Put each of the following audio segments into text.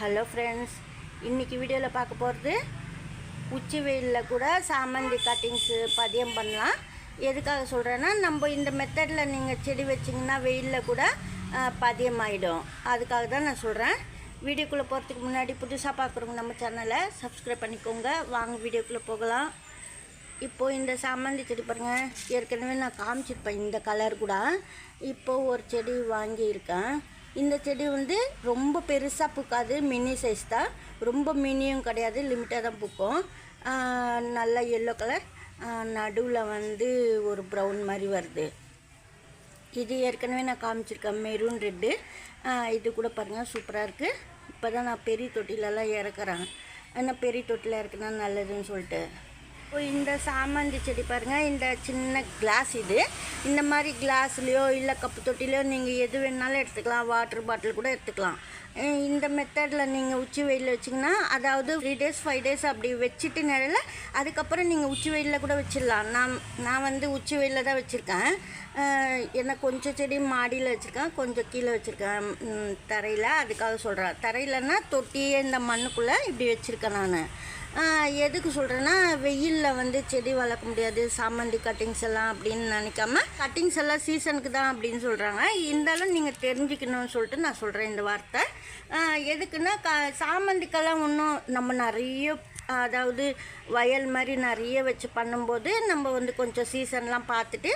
Hello friends இன்றைக்கி வீடியோவில் பார்க்க போகிறது உச்சி வெயிலில் கூட சாமந்தி கட்டிங்ஸு பதியம் பண்ணலாம். எதுக்காக சொல்கிறேன்னா நம்ம இந்த மெத்தடில் நீங்கள் செடி வச்சிங்கன்னா வெயிலில் கூட பதியம் ஆகிடும் அதுக்காக தான் நான் சொல்கிறேன் வீடியோக்குள்ளே போகிறதுக்கு முன்னாடி புதுசாக பார்க்குறவங்க நம்ம சேனலை சப்ஸ்கிரைப் பண்ணிக்கோங்க. வாங்க வீடியோக்குள்ளே போகலாம். இப்போது இந்த சாமந்தி செடி பாருங்கள் ஏற்கனவே நான் காமிச்சிருப்பேன் இந்த கலர் கூட. இப்போது ஒரு செடி வாங்கியிருக்கேன். இந்த செடி வந்து ரொம்ப பெருசாக பூக்காது மினி சைஸ் தான். ரொம்ப மினியும் கிடையாது லிமிட்டாக தான் பூக்கும். நல்லா எல்லோ கலர் நடுவில் வந்து ஒரு ப்ரௌன் மாதிரி வருது. இது ஏற்கனவே நான் காமிச்சிருக்கேன் மெரூன் ரெட்டு இது கூட பாருங்கள் சூப்பராக இருக்குது இப்போ தான் நான் பெரிய தொட்டிலெல்லாம் இறக்குறேன். ஏன்னா பெரிய தொட்டியில் இறக்குனா நல்லதுன்னு சொல்லிட்டு. இப்போ இந்த சாமந்தி செடி பாருங்கள் இந்த சின்ன கிளாஸ் இது. இந்த மாதிரி கிளாஸ்லேயோ இல்லை கப்பு தொட்டிலையோ நீங்கள் எது வேணாலும் எடுத்துக்கலாம். வாட்டர் பாட்டில் கூட எடுத்துக்கலாம். இந்த மெத்தடில் நீங்கள் உச்சி வெயிலில் வச்சிங்கன்னா அதாவது த்ரீ டேஸ் ஃபைவ் டேஸ் அப்படி வச்சுட்டு நிழல அதுக்கப்புறம் நீங்கள் உச்சி வெயிலில் கூட வச்சிடலாம். நான் நான் வந்து உச்சி வெயிலில் தான் வச்சுருக்கேன். ஏன்னா கொஞ்சம் செடி மாடியில் வச்சுருக்கேன். கொஞ்சம் கீழே வச்சுருக்கேன். தரையில். அதுக்காக சொல்கிறேன் தரையிலன்னா தொட்டியே இந்த மண்ணுக்குள்ளே இப்படி வச்சுருக்கேன் நான். எதுக்கு சொல்கிறேன்னா வெயிலில் வந்து செடி வளர்க்க முடியாது. சாமந்தி கட்டிங்ஸ் எல்லாம் அப்படின்னு நினைக்காம கட்டிங்ஸ் எல்லாம் சீசனுக்கு தான் அப்படின்னு சொல்கிறாங்க இருந்தாலும் நீங்கள் தெரிஞ்சுக்கணும்னு சொல்லிட்டு நான் சொல்கிறேன் இந்த வார்த்தை. எதுக்குன்னா க சாமந்திக்கெல்லாம் ஒன்றும் நம்ம நிறைய அதாவது வயல் மாதிரி நிறைய வச்சு பண்ணும்போது நம்ம வந்து கொஞ்சம் சீசன்லாம் பார்த்துட்டு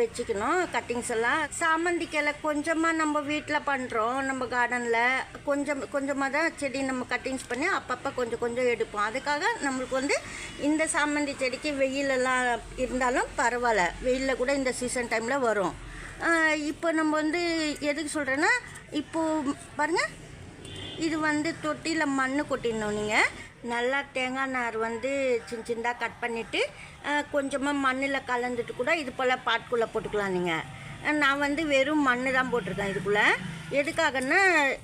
வச்சுக்கணும் கட்டிங்ஸ் எல்லாம். சாமந்திக்கெலை கொஞ்சமாக நம்ம வீட்டில் பண்ணுறோம் நம்ம கார்டனில் கொஞ்சம் கொஞ்சமாக தான் செடி நம்ம கட்டிங்ஸ் பண்ணி அப்பப்போ கொஞ்சம் கொஞ்சம் எடுப்போம். அதுக்காக நம்மளுக்கு வந்து இந்த சாமந்தி செடிக்கு வெயிலெல்லாம் இருந்தாலும் பரவாயில்ல. வெயிலில் கூட இந்த சீசன் டைமில் வரும். இப்போ நம்ம வந்து எதுக்கு சொல்கிறேன்னா இப்போது பாருங்கள் இது வந்து தொட்டியில் மண் கொட்டிடணும் நீங்கள் நல்லா தேங்காய் நார் வந்து சின்ன சின்னதாக கட் பண்ணிவிட்டு கொஞ்சமாக மண்ணில் கலந்துட்டு கூட இது போல் பாட்டுக்குள்ளே போட்டுக்கலாம் நீங்கள் நான் வந்து வெறும் மண் தான் போட்டிருக்கேன் இதுக்குள்ளே. எதுக்காகன்னா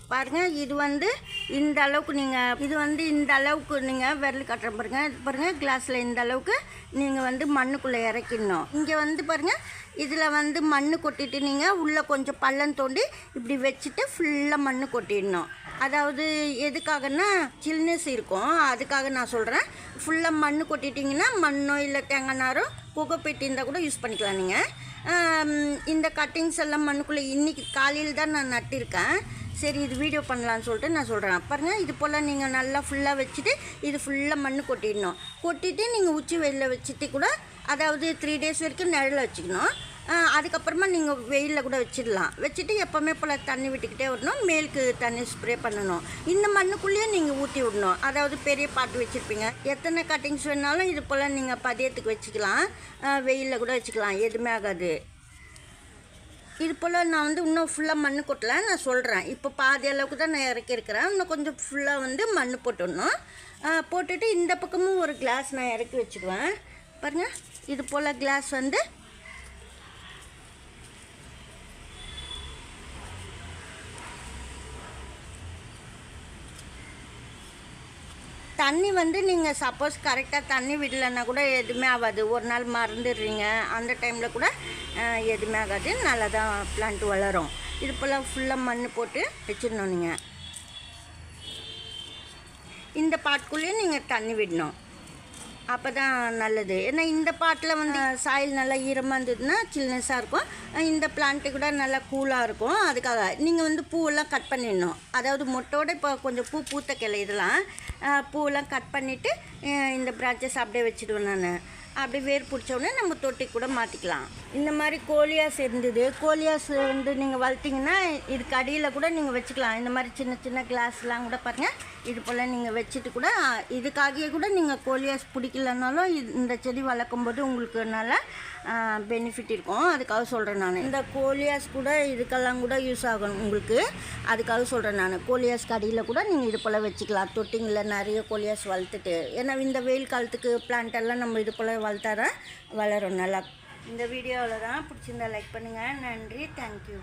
பாருங்கள் இது வந்து இந்த அளவுக்கு நீங்கள் இது வந்து இந்த அளவுக்கு நீங்கள் விரல் கட்டுற பாருங்கள் இது பாருங்கள் கிளாஸில் இந்த அளவுக்கு நீங்கள் வந்து மண்ணுக்குள்ளே இறக்கிடணும். இங்கே வந்து பாருங்கள் இதில் வந்து மண் கொட்டிட்டு நீங்கள் உள்ளே கொஞ்சம் பள்ளம் தோண்டி இப்படி வச்சுட்டு ஃபுல்லாக மண் கொட்டிடணும். அதாவது எதுக்காகன்னா சில்னஸ் இருக்கும். அதுக்காக நான் சொல்கிறேன் ஃபுல்லாக மண் கொட்டிட்டிங்கன்னா மண்ணோ இல்லை தேங்காய் நாரோ புகைப்பெட்டி இருந்தால் கூட யூஸ் பண்ணிக்கலாம் நீங்கள் இந்த கட்டிங்ஸ் எல்லாம் மண்ணுக்குள்ளே இன்றைக்கி காலையில் தான் நான் நட்டிருக்கேன். சரி இது வீடியோ பண்ணலான்னு சொல்லிட்டு நான் சொல்கிறேன் பாருங்கள் இது போல் நீங்கள் நல்லா ஃபுல்லாக வச்சுட்டு இது ஃபுல்லாக மண் கொட்டிடணும். கொட்டிட்டு நீங்கள் உச்சி வெயிலில் வச்சுட்டு கூட அதாவது த்ரீ டேஸ் வரைக்கும் நிழல வச்சுக்கணும். அதுக்கப்புறமா நீங்கள் வெயிலில் கூட வச்சிடலாம். வச்சுட்டு எப்போவுமே போல் தண்ணி விட்டுக்கிட்டே வரணும். மேலுக்கு தண்ணி ஸ்ப்ரே பண்ணணும். இந்த மண்ணுக்குள்ளேயே நீங்கள் ஊற்றி விடணும். அதாவது பெரிய பாட்டு வச்சுருப்பீங்க. எத்தனை கட்டிங்ஸ் வேணாலும் இது போல் நீங்கள் பதியத்துக்கு வச்சுக்கலாம். வெயிலில் கூட வச்சுக்கலாம். எதுவுமே ஆகாது. இது போல் நான் வந்து இன்னும் ஃபுல்லாக மண் கொட்டல. நான் சொல்கிறேன் இப்போ பாதி அளவுக்கு தான் நான் இறக்கியிருக்கிறேன் இன்னும் கொஞ்சம் ஃபுல்லாக வந்து மண் போட்டுடணும். போட்டுட்டு இந்த பக்கமும் ஒரு கிளாஸ் நான் இறக்கி வச்சுக்குவேன். பாருங்கள் இது போல் கிளாஸ் வந்து தண்ணி வந்து நீங்கள் சப்போஸ் கரெக்டாக தண்ணி விடலைன்னா கூட எதுவுமே ஆகாது. ஒரு நாள் மறந்துடுறீங்க. அந்த டைமில் கூட எதுவுமே ஆகாது. நல்லா தான் பிளான்ட் வளரும். இது போல் ஃபுல்லாக மண் போட்டு வச்சிடணும் நீங்கள் இந்த பாட்டுக்குள்ளேயும் நீங்கள் தண்ணி விடணும். அப்போ தான் நல்லது. ஏன்னா இந்த பாட்டில் வந்து சாயில் நல்லா ஈரமாக இருந்ததுன்னா சில்னஸாக இருக்கும். இந்த பிளான்ட்டு கூட நல்லா கூலாக இருக்கும். அதுக்காக நீங்கள் வந்து பூவெல்லாம் கட் பண்ணிடணும். அதாவது மொட்டோட இப்போ கொஞ்சம் பூ பூத்த கிளை இதெல்லாம் பூவெல்லாம் கட் பண்ணிவிட்டு இந்த பிரான்ச்சஸ் அப்படியே வச்சுடுவேன் நான். அப்படி வேர் பிடிச்சோடனே நம்ம தொட்டி கூட மாற்றிக்கலாம் இந்த மாதிரி கோலியாஸ் இருந்தது கோழியாஸ் வந்து நீங்கள் வளர்த்திங்கன்னா இதுக்கு அடியில் கூட நீங்கள் வச்சுக்கலாம். இந்த மாதிரி சின்ன சின்ன கிளாஸ்லாம் கூட பாருங்கள் இது போல் நீங்கள் வச்சுட்டு கூட இதுக்காகவே கூட நீங்கள் கோலியாஸ் பிடிக்கலனாலும் இது- இந்த செடி வளர்க்கும் போது உங்களுக்கு நல்ல பெனிஃபிட் இருக்கும். அதுக்காக சொல்கிறேன் நான். இந்த கோலியாஸ் கூட இதுக்கெல்லாம் கூட யூஸ் ஆகும் உங்களுக்கு. அதுக்காக சொல்கிறேன் நான். கோலியாஸ் கடியில் கூட நீங்கள் இது போல் வச்சுக்கலாம். தொட்டிங்களில் நிறைய கோலியாஸ் வளர்த்துட்டு. ஏன்னா இந்த வெயில் காலத்துக்கு பிளான்ட் எல்லாம் நம்ம இது போல் வளர்த்தாதான் வளரும். நல்லா இந்த வீடியோவில் தான் பிடிச்சிருந்தா லைக் பண்ணுங்கள் நன்றி. தேங்க்யூ